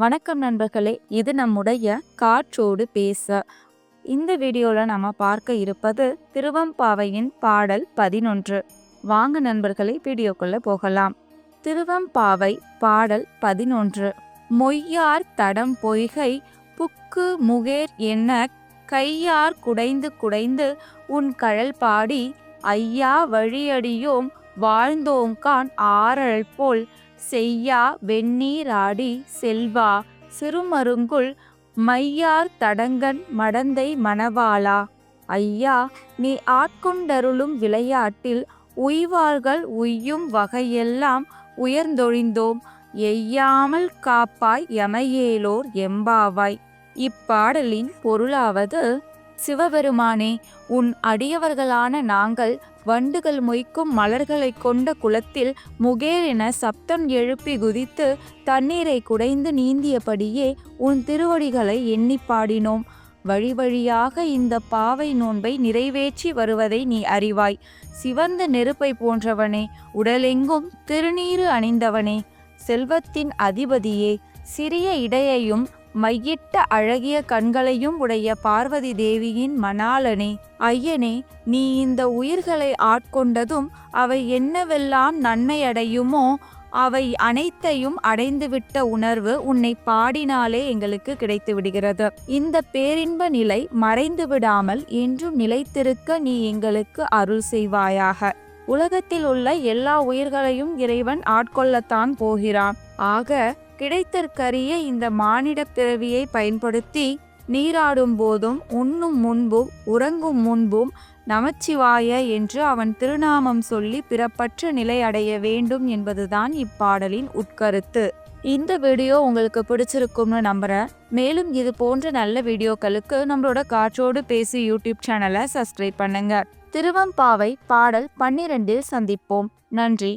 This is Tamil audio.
வணக்கம் நண்பர்களே இது நம்முடைய காற்றோடு பேச. இந்த வீடியோவில் நம்ம பார்க்க இருப்பது திருவம்பாவையின் பாடல் பதினொன்று. வாங்க நண்பர்களை வீடியோக்குள்ள போகலாம். திருவம்பாவை பாடல் பதினொன்று. மொய்யார் தடம் பொய்கை புக்கு முகேர் என்ன கையார் குடைந்து குடைந்து உன் கழல் பாடி ஐயா வழியடியோம் வாழ்ந்தோங்கான் ஆறல் போல் செய்யா வெந்நீராடி செல்வா சிறுமருங்குல் மையார் தடங்கன் மடந்தை மணவாளா. ஐயா நீ ஆட்கொண்டருளும் விளையாட்டில் உய்வார்கள் உய்யும் வகையெல்லாம் உயர்ந்தொழிந்தோம். எய்யாமல் காப்பாய் யமையேலோர் எம்பாவாய். இப்பாடலின் பொருளாவது சிவபெருமானே உன் அடியவர்களான நாங்கள் வண்டுகள் மொய்க்கும் மலர்களைக் கொண்ட குளத்தில் முகேரென சப்தம் எழுப்பி குதித்து தண்ணீரை குடைந்து நீந்தியபடியே உன் திருவடிகளை எண்ணி பாடினோம். வழி வழியாக இந்த பாவை நோன்பை நிறைவேற்றி வருவதை நீ அறிவாய். சிவந்த நெருப்பை போன்றவனே உடலெங்கும் திருநீறு அணிந்தவனே. செல்வத்தின் அதிபதியே சிறிய இடையையும் மையிட்ட அழகிய கண்களையும் உடைய பார்வதி தேவியின் மணாலனே ஐயனே நீ இந்த உயிர்களை ஆட்கொண்டதும் அவை என்னவெல்லாம் நன்மையடையுமோ அவை அனைத்தையும் அடைந்துவிட்ட உணர்வு உன்னை பாடினாலே எங்களுக்கு கிடைத்து விடுகிறது இந்த பேரின்ப நிலை மறைந்து விடாமல் என்றும் நிலைத்திருக்க நீ எங்களுக்கு அருள் செய்வாயாக. உலகத்தில் உள்ள எல்லா உயிர்களையும் இறைவன் ஆட்கொள்ளத்தான் போகிறான். ஆக கிடைத்தற்கரிய இந்த மானிட பிறவியை பயன்படுத்தி நீராடும் போதும் உண்ணும் முன்பும் உறங்கும் முன்பும் நமச்சிவாய என்று அவன் திருநாமம் சொல்லி பிறப்பற்ற நிலை அடைய வேண்டும் என்பதுதான் இப்பாடலின் உட்கருத்து. இந்த வீடியோ உங்களுக்கு பிடிச்சிருக்கும்னு நம்புகிறேன் மேலும் இது போன்ற நல்ல வீடியோக்களுக்கு நம்மளோட காற்றோடு பேசி யூடியூப் சேனலை சப்ஸ்கிரைப் பண்ணுங்க. திருவம்பாவை பாடல் பன்னிரெண்டில் சந்திப்போம். நன்றி.